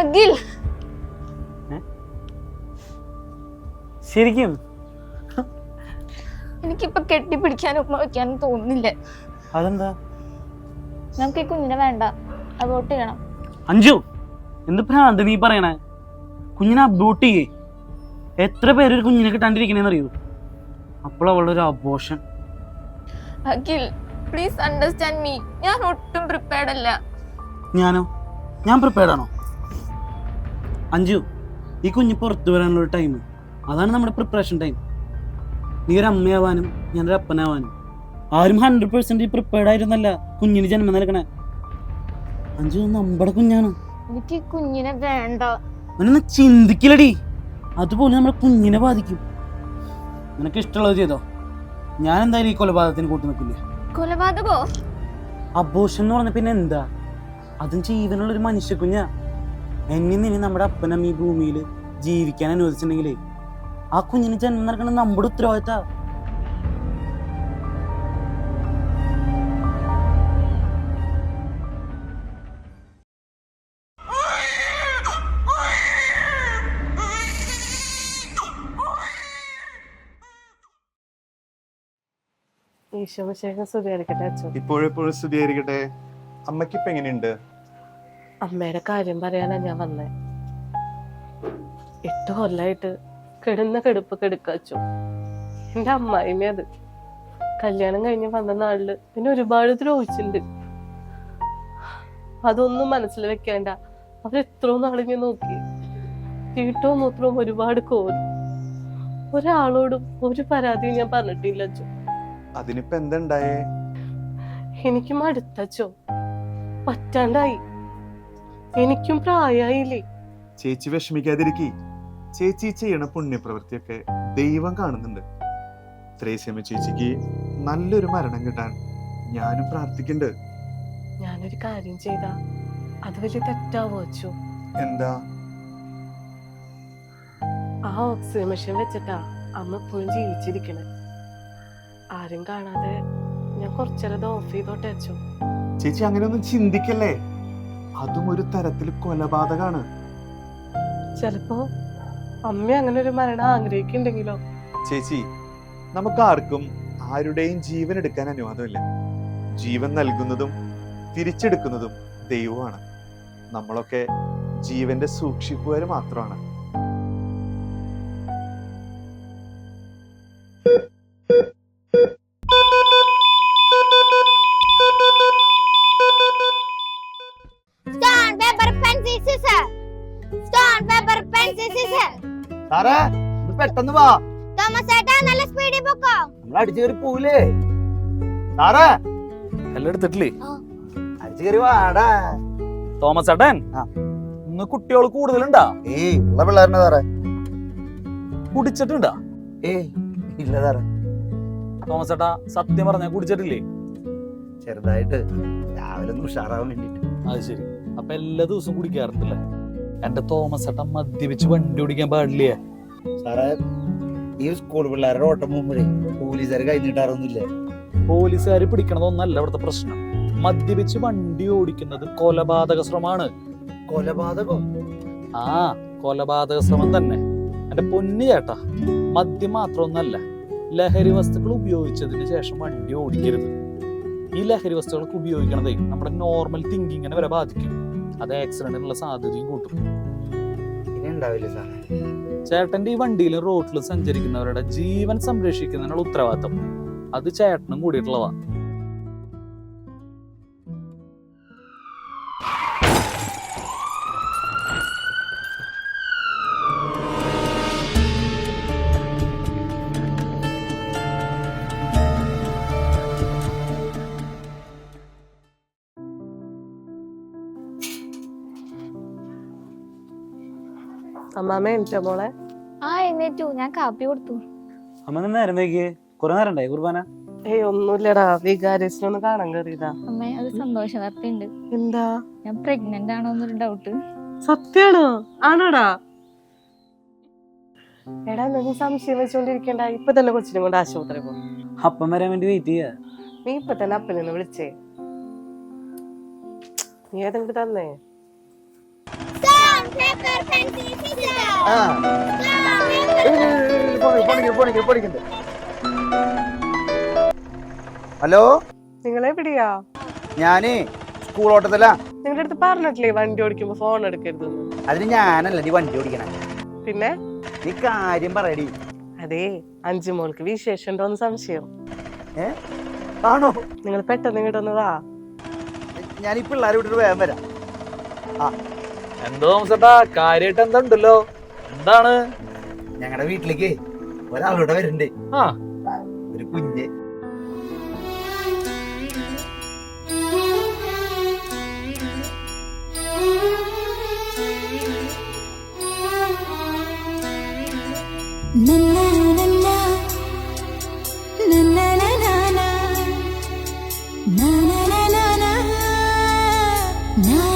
അഖിൽ. ശരിക്കും? എനിക്കിപ്പൊ കെട്ടിപ്പിടിക്കാൻ ഉമ്മ വെക്കാനും തോന്നുന്നില്ല. അതെന്താ? നമുക്ക് ഈ കുഞ്ഞിനെ വേണ്ട. അബോട്ട് ചെയ്യണം. അഞ്ചു എന്ത് ഭ്രാന്ത് നീ പറയണേ? കുഞ്ഞിനെ അബോട്ട് ചെയ്യേ. എത്ര പേര് ഒരു കുഞ്ഞിനെ കിട്ടാണ്ടിരിക്കണേന്ന് അറിയൂ? അപ്പോൾ അവളുടെ ഒരു abortion Akhil please understand me ഞാൻ ഒട്ടും പ്രിപ്പയർഡ് അല്ല. ഞാനോ? ഞാൻ പ്രിപ്പയർഡ് ആണോ? അഞ്ചു ഈ കുഞ്ഞ് പുറത്തു വരാനുള്ള ടൈം അതാണ് നമ്മുടെ പ്രിപ്പറേഷൻ ടൈം നീ ഒരു അമ്മയാവാനും ഞാനൊരു അപ്പനാവാനും. ആരും ഹൺഡ്രഡ് പെർസെന്റ് പ്രിപ്പയർഡ് ആയിരുന്നല്ല. കുഞ്ഞിന് ജന്മം നൽകണേ. ഇത് നമ്മുടെ കുഞ്ഞാണ്. എനിക്ക് കുഞ്ഞിനെ വേണ്ട. അവനൊന്ന് ചിന്തിക്കില്ലടി. അതുപോലെ നമ്മുടെ കുഞ്ഞിനെ ബാധിക്കും. നിനക്ക് ഇഷ്ടമുള്ളത് ചെയ്തോ? ഞാൻ എന്തായാലും ഈ കൊലപാതകത്തിന് കൂട്ടി നിൽക്കില്ല? കൊലപാതകോ? അബോഷൻ എന്ന് പറഞ്ഞ പിന്നെ എന്താ? അതും ജീവനുള്ള ഒരു മനുഷ്യ കുഞ്ഞാ. എന്നെ നിന്നെ നമ്മുടെ അപ്പനം ഈ ഭൂമിയിൽ ജീവിക്കാൻ അനുവദിച്ചിട്ടുണ്ടെങ്കിൽ? ആ കുഞ്ഞിന് ജന്മം നൽകണം നമ്മുടെ ഉത്തരവാദിത്ത ഈശോമിശേഖം സ്തുതിയായിരിക്കട്ടെ അച്ഛൻ? ഇപ്പോഴെപ്പോഴും സ്തുതിയായിരിക്കട്ടെ അമ്മയ്ക്ക് ഇപ്പൊ എങ്ങനെയുണ്ട്? അമ്മയുടെ കാര്യം പറയാനാ ഞാൻ വന്നേ. എട്ട് കൊല്ലായിട്ട് കിടന്ന കെടുപ്പ് കെടുക്കാച്ചു എന്റെ അമ്മായിമ്മ അത്. കല്യാണം കഴിഞ്ഞ് വന്ന നാളിൽ പിന്നെ ഒരുപാട് ദ്രോഹിച്ചിട്ടുണ്ട് അതൊന്നും മനസ്സിൽ വെക്കേണ്ട. അവരെത്രയോ നാളിഞ്ഞ് നോക്കി. തീട്ടവും മൂത്രവും ഒരുപാട് കോരി. ഒരാളോടും ഒരു പരാതിയും ഞാൻ പറഞ്ഞിട്ടില്ല അച്ഛോ അതിനിപ്പോ എന്തുണ്ടായേ എനിക്ക് മടുത്തച്ചോ പറ്റാണ്ടായി. എനിക്കും പ്രായമായില്ലേ ചേച്ചി വിഷമിക്കാതിരിക്കി. ചേച്ചി ചെയ്യണ പുണ്യപ്രവൃത്തിയൊക്കെ ദൈവം കാണുന്നുണ്ട്. ത്രേസ്യമ്മ ചേച്ചിക്ക് നല്ലൊരു മരണം കിട്ടാൻ ഞാനും പ്രാർത്ഥിക്കുന്നുണ്ട്. ഞാനൊരു കാര്യം ചെയ്ത. അത് വലിയ തെറ്റാവോ അച്ചു? എന്താ? ആ ഓക്സിജൻ മെഷീൻ വെച്ചിട്ടാ അമ്മ ഇപ്പോഴും ജീവിച്ചിരിക്കണേ. ആരും കാണാതെ ഞാൻ കുറച്ചേരം അത് ഓഫ് ചെയ്തോട്ടെ അച്ചു. ചേച്ചി അങ്ങനെയൊന്നും ചിന്തിക്കല്ലേ? അതും ഒരു തരത്തിൽ കൊലപാതകമാണ് ചിലപ്പോ അമ്മ അങ്ങനെ ഒരു മരണം ആഗ്രഹിക്കുന്നുണ്ടെങ്കിലോ? ചേച്ചി നമുക്ക് ആർക്കും ആരുടെയും ജീവൻ എടുക്കാൻ അനുവാദമില്ല. ജീവൻ നൽകുന്നതും തിരിച്ചെടുക്കുന്നതും ദൈവമാണ്. നമ്മളൊക്കെ ജീവന്റെ സൂക്ഷിപ്പുകാർ മാത്രമാണ്. സാറേ ഇത് പെട്ടെന്ന് വാ. തോമസ് ഏട്ടാ നല്ല സ്പീഡിൽ പോക്കോ നമ്മൾ അടിച്ചു കയറി പോവില്ലേ? സാറേ എല്ലാം എടുത്തിട്ടില്ലേ അടിച്ചു കയറി വാടാ. തോമസ് ചേട്ടൻ. ഇന്ന് കുട്ടികൾ കൂടുതലുണ്ടാ? ഏയ് ഉള്ള പിള്ളേരനെ സാറേ. കുടിച്ചിട്ടുണ്ടാ? ഏയ് ഇല്ല സാറേ. തോമസ് ചേട്ടാ സത്യം പറഞ്ഞാ കുടിച്ചിട്ടില്ലേ? ചെറുതായിട്ട് രാവിലെ ഒന്ന് ഉഷാറാവാൻ വേണ്ടിട്ട്. അത് ശരി. അപ്പൊ എല്ലാ ദിവസവും കുടിക്കാറുണ്ടല്ലേ? എന്റെ തോമസ് ചേട്ടൻ മദ്യപിച്ച് വണ്ടി ഓടിക്കാൻ പാടില്ലേ? സാറേ ഈ സ്കൂൾ പിള്ളേരുടെ ഓട്ടം പോകുമ്പോഴേ പോലീസുകാർ കൈ നീട്ടാറൊന്നുമില്ല? പോലീസുകാർ പിടിക്കണതൊന്നല്ല ഇവിടുത്തെ പ്രശ്നം. മദ്യപിച്ച് വണ്ടി ഓടിക്കുന്നത് കൊലപാതക ശ്രമമാണ്. കൊലപാതകം? ആ കൊലപാതക ശ്രമം തന്നെ. എന്റെ പൊന്നു ചേട്ടാ മദ്യം മാത്രമൊന്നല്ല ലഹരി വസ്തുക്കൾ ഉപയോഗിച്ചതിന് ശേഷം വണ്ടി ഓടിക്കരുത്. ഈ ലഹരി വസ്തുക്കളൊക്കെ ഉപയോഗിക്കണതേ നമ്മുടെ നോർമൽ തിങ്കിങ്ങിനെ വരെ ബാധിക്കും. അത് ആക്സിഡന്റിനുള്ള സാധ്യതയും കൂട്ടും. ചേട്ടന്റെ ഈ വണ്ടിയിൽ റോഡിൽ സഞ്ചരിക്കുന്നവരുടെ ജീവൻ സംരക്ഷിക്കുന്നതിനുള്ള ഉത്തരവാദിത്തം. അത് ചേട്ടനും കൂടിയിട്ടുള്ളതാ. അമ്മാമ്മ മോളെ? ആ ഞാൻ കാപ്പി കൊടുത്തു. അമ്മ നേരം വൈകിയേ? കുറെ നേരം ഉണ്ടായി കുർബാന? ഏയ് ഒന്നുമില്ലടാ. വികാരസിനൊന്ന് കാണാൻ കയറിയതാ അമ്മേ അത് സന്തോഷ വാർത്തയുണ്ട്. എന്താ? ഞാൻ പ്രഗ്നന്റ് ആണോ എന്നൊരു ഡൗട്ട് സത്യാണോ? ആണോടാ? എടാ സംശയം വെച്ചോണ്ടിരിക്കണ്ട. ഇപ്പൊ തന്നെ കൊച്ചിനെ കൊണ്ട് ആശുപത്രി പോ. അപ്പം വരാൻ വേണ്ടി വെയിറ്റ് ചെയ്യാ? നീ ഇപ്പൊ തന്നെ അപ്പനെ വിളിച്ചേ. നീ ഏതെങ്കിലും തന്നേ? ആ ഹലോ? നിങ്ങളെ എവിടെയാ ഞാൻ സ്കൂൾ ഓട്ടത്തിലാ. നിങ്ങളുടെ അടുത്ത് പറഞ്ഞിട്ടില്ലേ വണ്ടി ഓടിക്കുമ്പോ ഫോൺ എടുക്കരുത് അതിന് ഞാനല്ല നീ വണ്ടി ഓടിക്കണ. പിന്നെ? നീ കാര്യം പറയടി. അതെ അഞ്ചു മോൾക്ക് വിശേഷം ഉണ്ടോന്ന് സംശയം ആണോ? നിങ്ങൾ പെട്ടെന്ന് വാ ഞാൻ ഈ പിള്ളേരെ വിട്ടിട്ട് വേഗം വരാം. എന്തോ തോമസേട്ടാ കാര്യായിട്ട് എന്താ ഉണ്ടല്ലോ? എന്താണ്? ഞങ്ങളുടെ വീട്ടിലേക്ക് ഒരാളൂടെ വരണ്ടേ. ആ. ഒരു കുഞ്ഞ്. Na